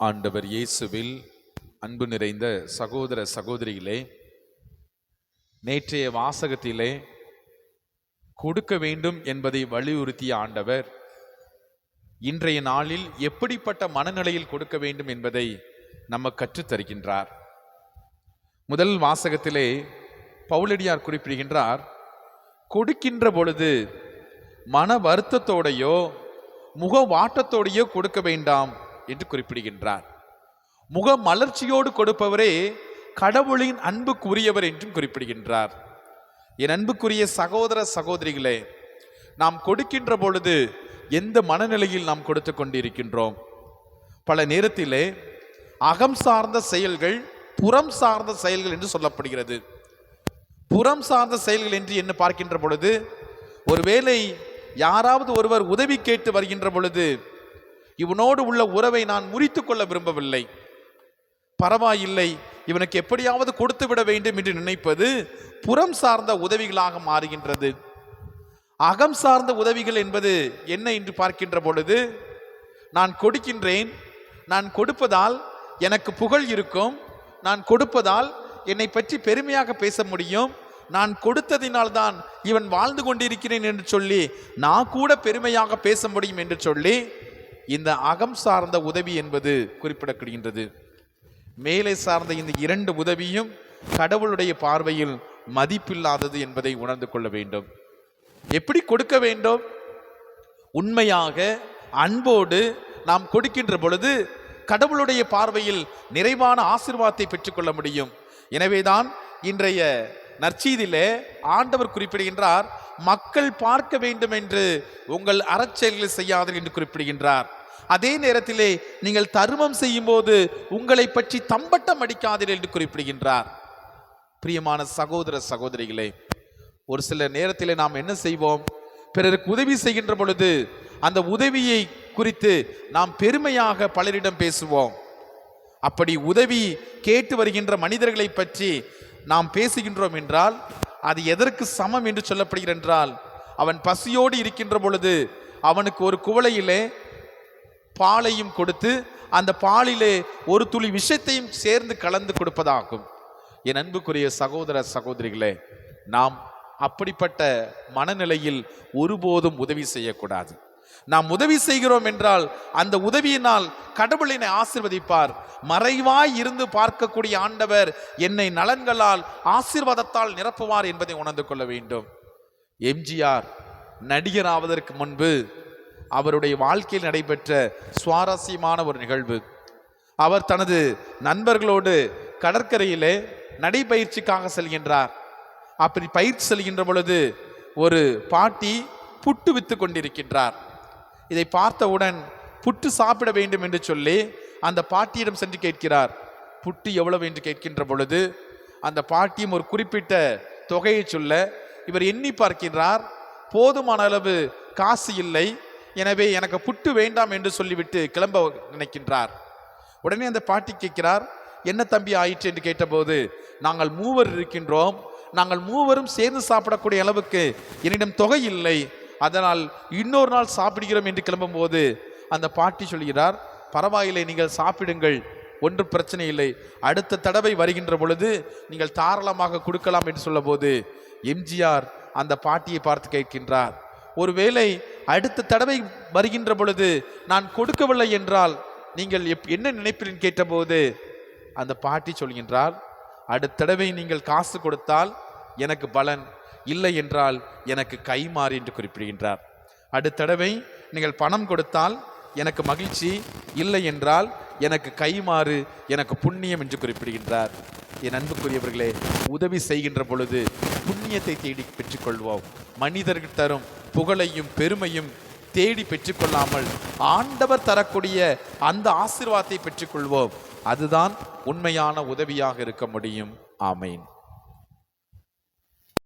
ஆண்டவர் இயேசுவில் அன்பு நிறைந்த சகோதர சகோதரிகளே நேற்றைய வாசகத்திலே கொடுக்க வேண்டும் என்பதை வலியுறுத்திய ஆண்டவர் இன்றைய நாளில் எப்படிப்பட்ட மனநிலையில் கொடுக்க வேண்டும் என்பதை நம்ம கற்றுத்தருகின்றார். முதல் வாசகத்திலே பவுலடியார் குறிப்பிடுகின்றார் கொடுக்கின்ற பொழுது மன வருத்தத்தோடையோ முக வாட்டத்தோடையோ கொடுக்க வேண்டாம். என்று குறிப்பிடுகின்றார். முக மலர்ச்சியோடு கொடுப்பவரே கடவுளின் அன்புக்குரியவர் என்றும் குறிப்பிடுகின்றார். என் அன்புக்குரிய சகோதர சகோதரிகளே நாம் கொடுக்கின்ற பொழுது எந்த மனநிலையில் நாம் கொடுத்து கொண்டிருக்கின்றோம்? பல நேரத்திலே அகம் சார்ந்த செயல்கள் புறம் சார்ந்த செயல்கள் என்று சொல்லப்படுகிறது. புறம் சார்ந்த செயல்கள் என்று என்ன பார்க்கின்ற பொழுது ஒருவேளை யாராவது ஒருவர் உதவி கேட்டு வருகின்ற பொழுது இவனோடு உள்ள உறவை நான் முறித்து கொள்ள விரும்பவில்லை. பரவாயில்லை இவனுக்கு எப்படியாவது கொடுத்து விட வேண்டும் என்று நினைப்பது புறம் சார்ந்த உதவிகளாக மாறுகின்றது. அகம் சார்ந்த உதவிகள் என்பது என்ன என்று பார்க்கின்ற பொழுது நான் கொடுக்கின்றேன் நான் கொடுப்பதால் எனக்கு புகழ் இருக்கும் நான் கொடுப்பதால் என்னை பற்றி பெருமையாக பேச முடியும் நான் கொடுத்ததினால்தான் இவன் வாழ்ந்து கொண்டிருக்கிறேன் என்று சொல்லி நான் கூட பெருமையாக பேச முடியும் என்று சொல்லி இந்த அகம் சார்ந்த உதவி என்பது குறிப்பிடப்படுகின்றது. மேலே சார்ந்த இந்த இரண்டு உதவியும் கடவுளுடைய பார்வையில் மதிப்பில்லாதது என்பதை உணர்ந்து கொள்ள வேண்டும். எப்படி கொடுக்க வேண்டும்? உண்மையாக அன்போடு நாம் கொடுக்கின்ற பொழுது கடவுளுடைய பார்வையில் நிறைவான ஆசிர்வாதத்தை பெற்றுக்கொள்ள முடியும். எனவேதான் இன்றைய நற்செய்தியிலே ஆண்டவர் குறிப்பிடுகின்றார் மக்கள் பார்க்க வேண்டும் என்று உங்கள் அறச்செயல்களை செய்யாதீர்கள் என்று குறிப்பிடுகின்றார். அதே நேரத்திலே நீங்கள் தருமம் செய்யும் போது உங்களை பற்றி தம்பட்டம் அடிக்காதீர்கள் என்று குறிப்பிடுகின்றார். பிரியமான சகோதர சகோதரிகளே ஒரு சில நேரத்தில் நாம் என்ன செய்வோம்? பிறருக்கு உதவி செய்கின்ற பொழுது அந்த உதவியை குறித்து நாம் பெருமையாக பலரிடம் பேசுவோம். அப்படி உதவி கேட்டு வருகின்ற மனிதர்களை பற்றி நாம் பேசுகின்றோம் என்றால் அது எதற்கு சமம் என்று சொல்லப்படுகிற என்றால் அவன் பசியோடு இருக்கின்ற பொழுது அவனுக்கு ஒரு குவளையிலே பாலையும் கொடுத்து அந்த பாலிலே ஒரு துளி விஷத்தையும் சேர்ந்து கலந்து கொடுப்பதாகும். என் அன்புக்குரிய சகோதர சகோதரிகளே நாம் அப்படிப்பட்ட மனநிலையில் ஒருபோதும் உதவி செய்யக்கூடாது. நாம் உதவி செய்கிறோம் என்றால் அந்த உதவியினால் கடவுளினை ஆசிர்வதிப்பார். மறைவாய் இருந்து பார்க்கக்கூடிய ஆண்டவர் என்னை நலன்களால் ஆசீர்வாதத்தால் நிரப்புவார் என்பதை உணர்ந்து கொள்ள வேண்டும். எம்ஜிஆர் நடிகர் ஆவதற்கு முன்பு அவருடைய வாழ்க்கையில் நடைபெற்ற சுவாரஸ்யமான ஒரு நிகழ்வு. அவர் தனது நண்பர்களோடு கடற்கரையிலே நடைபயிற்சிக்காக செல்கின்றார். அப்படி பயிற்சி செல்கின்ற பொழுது ஒரு பாட்டி புட்டு வித்து கொண்டிருக்கின்றார். இதை பார்த்தவுடன் புட்டு சாப்பிட வேண்டும் என்று சொல்லி அந்த பாட்டியிடம் சென்று கேட்கிறார். புட்டு எவ்வளவு என்று கேட்கின்ற பொழுது அந்த பாட்டியும் ஒரு குறிப்பிட்ட தொகையை சொல்ல இவர் எண்ணி பார்க்கின்றார் போதுமான அளவு காசு இல்லை எனவே எனக்கு புட்டு வேண்டாம் என்று சொல்லிவிட்டு கிளம்ப நினைக்கின்றார். உடனே அந்த பாட்டி கேட்கிறார் என்ன தம்பி ஆயிற்று? என்று கேட்டபோது நாங்கள் மூவர் இருக்கின்றோம். நாங்கள் மூவரும் சேர்ந்து சாப்பிடக்கூடிய அளவுக்கு என்னிடம் தொகை இல்லை. அதனால் இன்னொரு நாள் சாப்பிடுகிறோம் என்று கிளம்பும்போது அந்த பாட்டி சொல்கிறார் பரவாயில்லை நீங்கள் சாப்பிடுங்கள். ஒன்று பிரச்சனை இல்லை. அடுத்த தடவை வருகின்ற பொழுது நீங்கள் தாராளமாக கொடுக்கலாம் என்று சொல்லும்போது எம்ஜிஆர் அந்த பாட்டியை பார்த்து கேட்கின்றார். ஒருவேளை அடுத்த தடவை வருகின்ற பொழுது நான் கொடுக்கவில்லை என்றால் நீங்கள் எப் என்ன நினைப்பீர்கள் கேட்டபோது? அந்த பாட்டி சொல்கின்றார் அடுத்த தடவை நீங்கள் காசு கொடுத்தால் எனக்கு பலன் இல்லை என்றால் எனக்கு கைமாறு என்று குறிப்பிடுகின்றார். அடுத்த தடவை நீங்கள் பணம் கொடுத்தால் எனக்கு மகிழ்ச்சி இல்லை என்றால் எனக்கு கைமாறு எனக்கு புண்ணியம் என்று குறிப்பிடுகின்றார். என் அன்புக்குரியவர்களே உதவி செய்கின்ற பொழுது புண்ணியத்தை தேடி பெற்றுக்கொள்வோம். மனிதர்கள் தரும் புகழையும் பெருமையும் தேடி பெற்றுக்கொள்ளாமல் ஆண்டவர் தரக்கூடிய அந்த ஆசிர்வாதத்தை பெற்றுக்கொள்வோம். அதுதான் உண்மையான உதவியாக இருக்க முடியும். ஆமேன்.